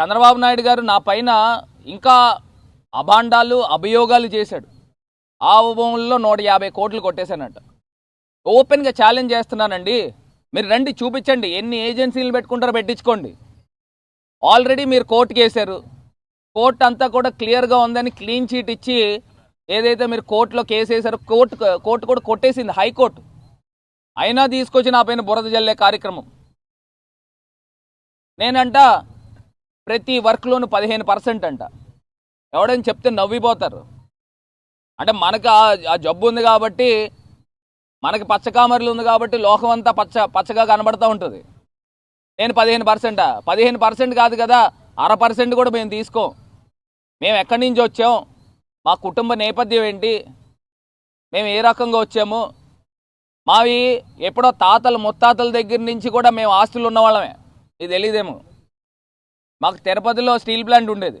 చంద్రబాబు నాయుడు గారు నా పైన ఇంకా అభాండాలు అభియోగాలు చేశాడు. ఆ భూముల్లో నూట యాభై కోట్లు కొట్టేశానంట. ఓపెన్గా ఛాలెంజ్ చేస్తున్నానండి. మీరు రండి చూపించండి. ఎన్ని ఏజెన్సీలు పెట్టుకుంటారో పెట్టించుకోండి. ఆల్రెడీ మీరు కోర్టుకి వేశారు కోర్టు అంతా కూడా క్లియర్గా ఉందని క్లీన్ చీట్ ఇచ్చి ఏదైతే మీరు కోర్టులో కేసు వేశారో కోర్టు కోర్టు కూడా కొట్టేసింది హైకోర్టు. అయినా తీసుకొచ్చి నా పైన బురద జల్లే కార్యక్రమం. నేనంట ప్రతి వర్క్లోను పదిహేను పర్సెంట్ అంట. ఎవడని చెప్తే నవ్విపోతారు. అంటే మనకు ఆ- ఆ జబ్బు ఉంది కాబట్టి మనకి పచ్చకామర్లు ఉంది కాబట్టి లోకం అంతా పచ్చ పచ్చగా కనబడుతూ ఉంటుంది. నేను పదిహేను పర్సెంటా? పదిహేను పర్సెంట్ కాదు కదా అర పర్సెంట్ కూడా మేము తీసుకోం. మేము ఎక్కడి నుంచి వచ్చాం? మా కుటుంబ నేపథ్యం ఏంటి? మేము ఏ రకంగా వచ్చాము? మావి ఎప్పుడో తాతలు ముత్తాతల దగ్గర నుంచి కూడా మేము ఆస్తులు ఉన్నవాళ్ళమే ఇది తెలియదేమో మాకు తిరుపతిలో స్టీల్ ప్లాంట్ ఉండేది.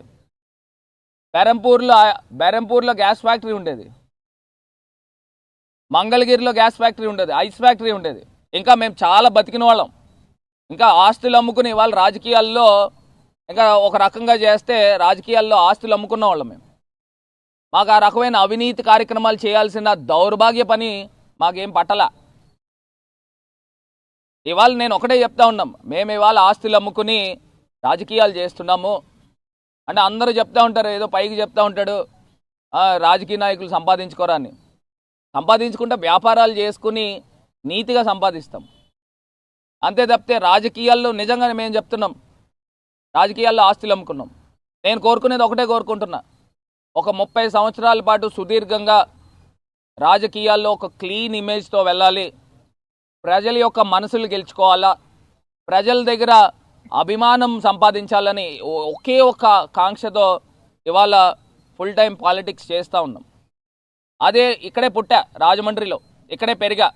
బెరంపూర్లో బెరంపూర్లో గ్యాస్ ఫ్యాక్టరీ ఉండేది. మంగళగిరిలో గ్యాస్ ఫ్యాక్టరీ ఉండేది ఐస్ ఫ్యాక్టరీ ఉండేది. ఇంకా మేము చాలా బతికిన వాళ్ళం. ఇంకా ఆస్తులు అమ్ముకుని వాళ్ళ రాజకీయాల్లో ఇంకా ఒక రకంగా చేస్తే రాజకీయాల్లో ఆస్తులు అమ్ముకున్న వాళ్ళం మేము. మాకు ఆ రకమైన అవినీతి కార్యక్రమాలు చేయాల్సిన దౌర్భాగ్య పని మాకేం పట్టలా. ఇవాళ నేను ఒకటే చెప్తా ఉన్నాం. మేము ఇవాళ ఆస్తులు అమ్ముకుని రాజకీయాలు చేస్తున్నాము. అంటే అందరూ చెప్తా ఉంటారు ఏదో పైకి చెప్తా ఉంటాడు. రాజకీయ నాయకులు సంపాదించుకోరా అని. సంపాదించుకుంటే వ్యాపారాలు చేసుకుని నీతిగా సంపాదిస్తాం. అంతే తప్పితే రాజకీయాల్లో నిజంగానే మేము చెప్తున్నాం? రాజకీయాల్లో ఆస్తులు అమ్ముకున్నాం. నేను కోరుకునేది ఒకటే కోరుకుంటున్నా. ఒక ముప్పై సంవత్సరాల పాటు సుదీర్ఘంగా రాజకీయాల్లో ఒక క్లీన్ ఇమేజ్తో వెళ్ళాలి. ప్రజల యొక్క మనసులు గెలుచుకోవాలా? ప్రజల దగ్గర అభిమానం సంపాదించాలని ఒకే ఒక కాంక్షతో ఇవాళ ఫుల్ టైం పాలిటిక్స్ చేస్తూ ఉన్నాం. అదే ఇక్కడే పుట్టా రాజమండ్రిలో. ఇక్కడే పెరిగా.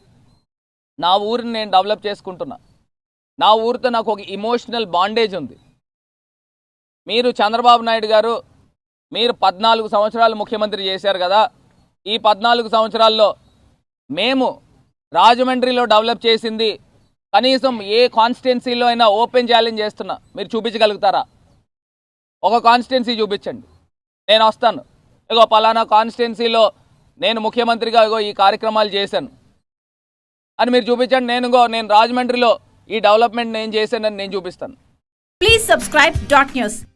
నా ఊరిని నేను డెవలప్ చేసుకుంటున్నా. నా ఊరితో నాకు ఒక ఇమోషనల్ బాండేజ్ ఉంది. మీరు చంద్రబాబు నాయుడు గారు మీరు పద్నాలుగు సంవత్సరాలు ముఖ్యమంత్రి చేశారు కదా. ఈ పద్నాలుగు సంవత్సరాల్లో మేము రాజమండ్రిలో డెవలప్ చేసింది కనీసం ఏ కాన్స్టిట్యున్సీలో అయినా ఓపెన్ ఛాలెంజ్ చేస్తున్నా. మీరు చూపించగలుగుతారా? ఒక కాన్స్టిట్యున్సీ చూపించండి. నేను వస్తాను. ఇగో పలానా కాన్స్టిట్యున్సీలో నేను ముఖ్యమంత్రిగా ఇగో ఈ కార్యక్రమాలు చేశాను. అని మీరు చూపించండి. నేను ఇగో నేను రాజమండ్రిలో ఈ డెవలప్మెంట్ నేను చేశానని నేను చూపిస్తాను. Please subscribe dot news